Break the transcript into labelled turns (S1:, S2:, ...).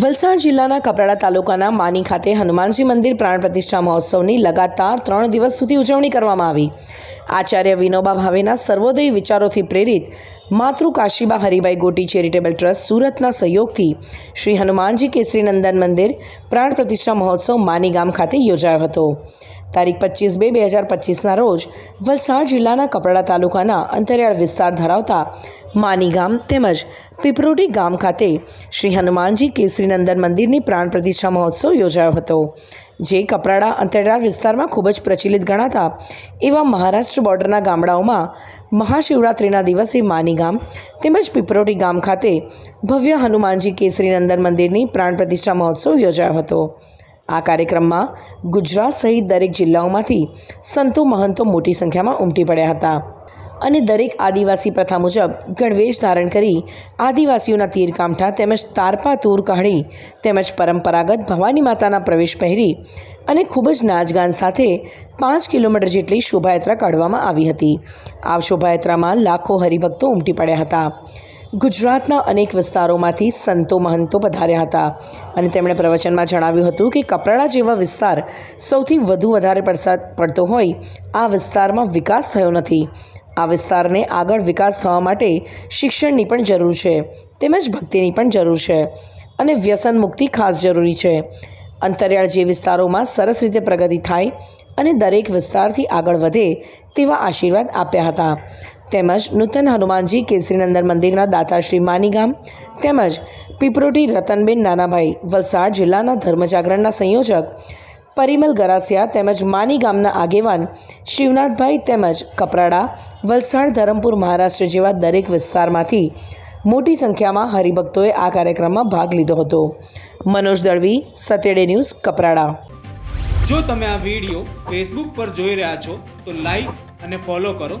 S1: વલસાડ જિલ્લાના કપરાડા તાલુકાના માની ખાતે હનુમાનજી મંદિર પ્રાણ પ્રતિષ્ઠા મહોત્સવની લગાતાર ત્રણ દિવસ સુધી ઉજવણી કરવામાં આવી. આચાર્ય વિનોબા ભાવેના સર્વોદય વિચારોથી પ્રેરિત માતૃ કાશીબા હરિભાઈ ગોટી ચેરિટેબલ ટ્રસ્ટ સુરતના સહયોગથી શ્રી હનુમાનજી કેસરી નંદન મંદિર પ્રાણ પ્રતિષ્ઠા મહોત્સવ માની ગામ ખાતે યોજાયો હતો. તારીખ પચીસ બે બે હજાર પચીસના રોજ વલસાડ જિલ્લાના કપરાડા તાલુકાના અંતરિયાળ વિસ્તાર ધરાવતા માની ગામ તેમજ પીપરોટી ગામ ખાતે શ્રી હનુમાનજી કેસરી નંદન મંદિરની પ્રાણ પ્રતિષ્ઠા મહોત્સવ યોજાયો હતો, જે કપરાડા અંતરિયાળ વિસ્તારમાં ખૂબ જ પ્રચલિત ગણાતા એવા મહારાષ્ટ્ર બોર્ડરના ગામડાઓમાં મહાશિવરાત્રિના દિવસે માની ગામ તેમજ પીપરોટી ગામ ખાતે ભવ્ય હનુમાનજી કેસરી નંદન મંદિરની પ્રાણ પ્રતિષ્ઠા મહોત્સવ યોજાયો હતો. આ કાર્યક્રમમાં ગુજરાત સહિત દરેક જિલ્લાઓમાંથી સંતો મહંતો મોટી સંખ્યામાં ઉમટી પડ્યા હતા. અને દરેક આદિવાસી પ્રથા મુજબ ગણવેશ ધારણ કરી આદિવાસીઓના તીરકામઠા તેમજ તારપા તૂર કાઢી તેમજ પરંપરાગત ભવાની માતાના પ્રવેશ પહેરી અને ખૂબ જ નાચગાન સાથે પાંચ કિલોમીટર જેટલી શોભાયાત્રા કાઢવામાં આવી હતી. આ શોભાયાત્રામાં લાખો હરિભક્તો ઉમટી પડ્યા હતા. ગુજરાતના અનેક વિસ્તારોમાંથી સંતો મહંતો પધાર્યા હતા. અને તેમણે પ્રવચનમાં જણાવ્યું હતું કે કપરાડા જેવા વિસ્તાર સૌથી વધુ વધારે પડસાદ પડતો હોય, આ વિસ્તારમાં વિકાસ થયો નથી. આ વિસ્તારને આગળ વિકાસ થવા માટે શિક્ષણની પણ જરૂર છે, તેમજ ભક્તિની પણ જરૂર છે, અને વ્યસન મુક્તિ ખાસ જરૂરી છે. અંતરિયાળ જે વિસ્તારોમાં સરસ રીતે પ્રગતિ થાય અને દરેક વિસ્તારથી આગળ વધે તેવા આશીર્વાદ આપ્યા હતા. તેમજ નૂતન હનુમાનજી કેસરીનંદન મંદિરના દાતા શ્રી માનીગામ તેમજ પીપરોટી રતનબેન નાનાભાઈ વલસાડ જિલ્લાના ધર્મજાગરણના સંયોજક પરિમલ ગરાસિયા તેમજ માની ગામના આગેવાન શિવનાથભાઈ તેમજ કપરાડા વલસાડ ધરમપુર મહારાષ્ટ્ર જેવા દરેક વિસ્તારમાંથી મોટી સંખ્યામાં હરિભક્તોએ આ કાર્યક્રમમાં ભાગ લીધો હતો. મનોજ દળવી સતેડે ન્યૂઝ, કપરાડા.
S2: જો તમે આ વીડિયો ફેસબુક પર જોઈ રહ્યા છો, તો લાઈક અને ફોલો કરો.